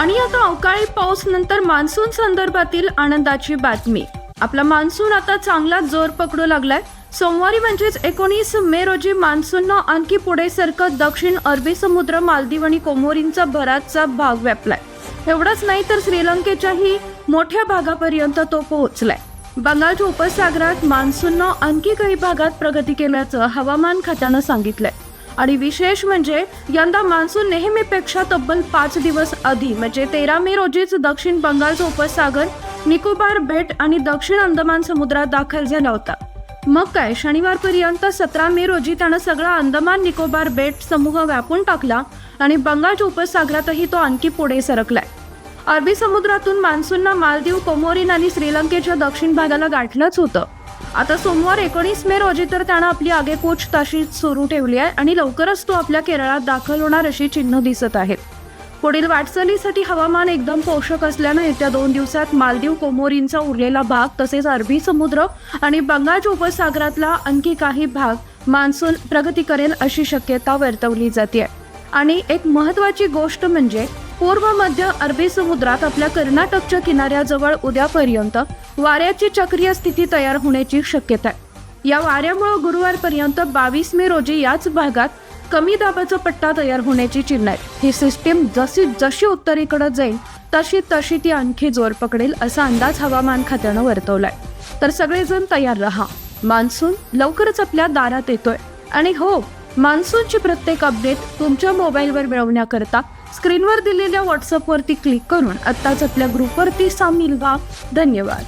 आणि आता अवकाळी पाऊस नंतर मान्सून संदर्भातील आनंदाची बातमी. आपला मान्सून आता चांगला जोर पकडू लागलाय. सोमवारी म्हणजेच एकोणीस मे रोजी मान्सूननं आणखी पुढे सरकत दक्षिण अरबी समुद्र मालदीव आणि कोमोरींचा बराचसा भाग व्यापलाय. एवढंच नाही तर श्रीलंकेच्याही मोठ्या भागापर्यंत तो पोहोचलाय. बंगालच्या उपसागरात मान्सूननं आणखी काही भागात प्रगती केल्याचं हवामान खात्यानं सांगितलंय. आणि विशेष म्हणजे यंदा मान्सून नेहमीपेक्षा तब्बल पाच दिवस आधी म्हणजे तेरा मे रोजीच दक्षिण बंगालचा उपसागर निकोबार बेट आणि दक्षिण अंदमान समुद्रात दाखल झाला होता. मग काय शनिवारपर्यंत सतरा मे रोजी त्यानं सगळा अंदमान निकोबार बेट समूह व्यापून टाकला आणि बंगालच्या उपसागरातही तो आणखी पुढे सरकलाय. अरबी समुद्रातून मान्सूननं मालदीव कोमोरीन आणि श्रीलंकेच्या दक्षिण भागाला गाठलंच होतं. आता सोमवार एकोणीस मे रोजी तर त्यानं आपली आगेकूच तशीच सुरू ठेवली आहे आणि लवकरच तो आपल्या केरळात दाखल होणार अशी चिन्ह दिसत आहेत. पुढील वाटचालीसाठी हवामान एकदम पोषक असल्यानं येत्या दोन दिवसात मालदीव कोमोरींचा उरलेला भाग तसेच अरबी समुद्र आणि बंगालच्या उपसागरातला आणखी काही भाग मान्सून प्रगती करेल अशी शक्यता वर्तवली जाते आणि एक महत्वाची गोष्ट म्हणजे पूर्व मध्य अरबी समुद्रात आपल्या कर्नाटकच्या किनाऱ्याजवळ उद्यापर्यंत वाऱ्याची चक्रीय स्थिती तयार होण्याची शक्यता आहे. या वाऱ्यामुळे गुरुवारपर्यंत बावीस मे रोजी याच भागात कमी दाबाचा पट्टा तयार होण्याची चिन्ह आहेत. ही सिस्टीम जशी जशी उत्तरेकडे जाईल तशी तशी ती आणखी जोर पकडेल असा अंदाज हवामान खात्यानं वर्तवलाय. तर सगळेजण तयार राहा. मान्सून लवकरच आपल्या दारात येतोय. आणि हो मान्सूनची प्रत्येक अपडेट तुमच्या मोबाईलवर मिळवण्याकरता स्क्रीनवर दिलेल्या व्हॉट्सअपवरती क्लिक करून आत्ताच आपल्या ग्रुपवरती सामील व्हा. धन्यवाद.